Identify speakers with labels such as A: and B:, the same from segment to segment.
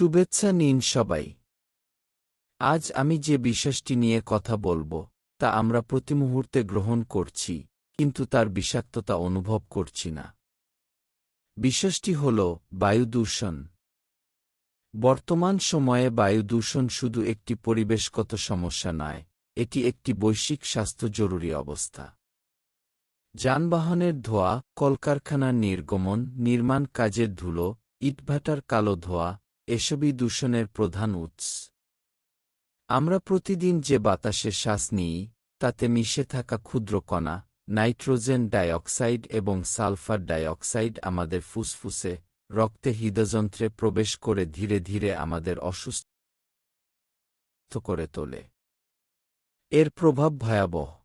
A: শুভেচ্ছা নিন সবাই। আজ আমি যে বিশ্বাসটি নিয়ে কথা বলব, তা আমরা প্রতি মুহূর্তে গ্রহণ করছি, কিন্তু তার বিষাক্ততা অনুভব করছি না। বিশ্বাসটি হল বায়ু দূষণ। বর্তমান সময়ে বায়ু দূষণ শুধু একটি পরিবেশগত সমস্যা নয়, এটি একটি বৈশ্বিক স্বাস্থ্য জরুরি অবস্থা। যানবাহনের ধোয়া, কলকারখানার নির্গমন, নির্মাণ কাজের ধুলো, ইটভাটার কালো ধোয়া এসবই দূষণের প্রধান উৎস। আমরা প্রতিদিন যে বাতাসে শ্বাস নিই, তাতে মিশে থাকা ক্ষুদ্র কণা, নাইট্রোজেন ডাইঅক্সাইড এবং সালফার ডাইঅক্সাইড আমাদের ফুসফুসে, রক্তে হৃদযন্ত্রে প্রবেশ করে ধীরে ধীরে আমাদের অসুস্থ করে তোলে। এর প্রভাব ভয়াবহ।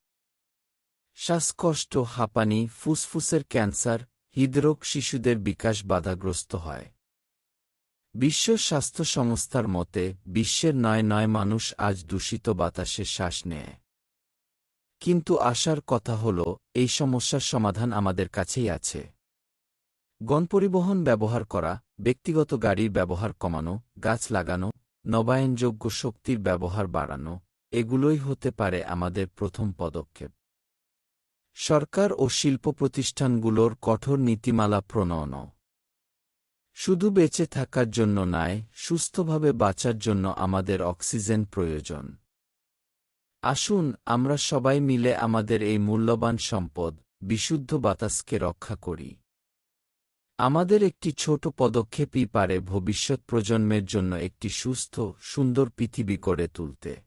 A: শ্বাসকষ্ট, হাঁপানি, ফুসফুসের ক্যান্সার, হৃদরোগ শিশুদের বিকাশ বাধাগ্রস্ত হয়। বিশ্ব স্বাস্থ্য সংস্থার মতে, বিশ্বের নয় নয় মানুষ আজ দূষিত বাতাসে শ্বাস নেয়। কিন্তু আশার কথা হল, এই সমস্যার সমাধান আমাদের কাছেই আছে। গণপরিবহন ব্যবহার করা, ব্যক্তিগত গাড়ির ব্যবহার কমানো, গাছ লাগানো, নবায়নযোগ্য শক্তির ব্যবহার বাড়ানো, এগুলোই হতে পারে আমাদের প্রথম পদক্ষেপ। সরকার ও শিল্প প্রতিষ্ঠানগুলোর কঠোর নীতিমালা প্রণয়ন শুধু বেঁচে থাকার জন্য নয়, সুস্থভাবে বাঁচার জন্য আমাদের অক্সিজেন প্রয়োজন। আসুন, আমরা সবাই মিলে আমাদের এই মূল্যবান সম্পদ, বিশুদ্ধ বাতাসকে রক্ষা করি। আমাদের একটি ছোট পদক্ষেপই পারে ভবিষ্যৎ প্রজন্মের জন্য একটি সুস্থ, সুন্দর পৃথিবী করে তুলতে।